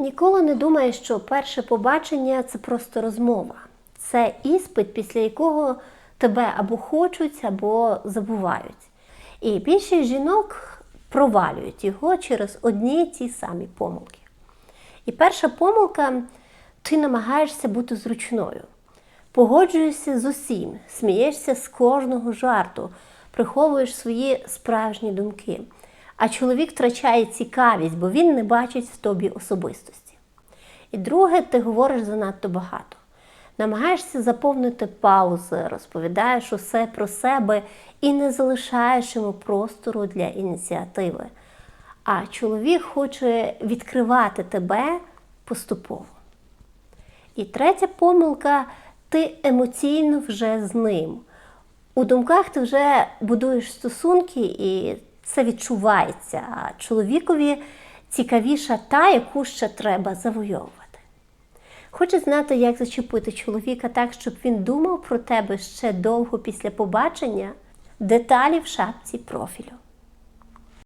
Ніколи не думай, що перше побачення це просто розмова. Це іспит, після якого тебе або хочуть, або забувають. І більшість жінок провалюють його через одні й ті самі помилки. І перша помилка ти намагаєшся бути зручною. Погоджуєшся з усім, смієшся з кожного жарту, приховуєш свої справжні думки. А чоловік втрачає цікавість, бо він не бачить в тобі особистості. І друге, ти говориш занадто багато. Намагаєшся заповнити паузи, розповідаєш усе про себе і не залишаєш йому простору для ініціативи. А чоловік хоче відкривати тебе поступово. І третя помилка ти емоційно вже з ним. У думках ти вже будуєш стосунки, і це відчувається. Чоловікові цікавіша та, яку ще треба завойовувати. Хочеш знати, як зачепити чоловіка так, щоб він думав про тебе ще довго після побачення? Деталі в шапці профілю.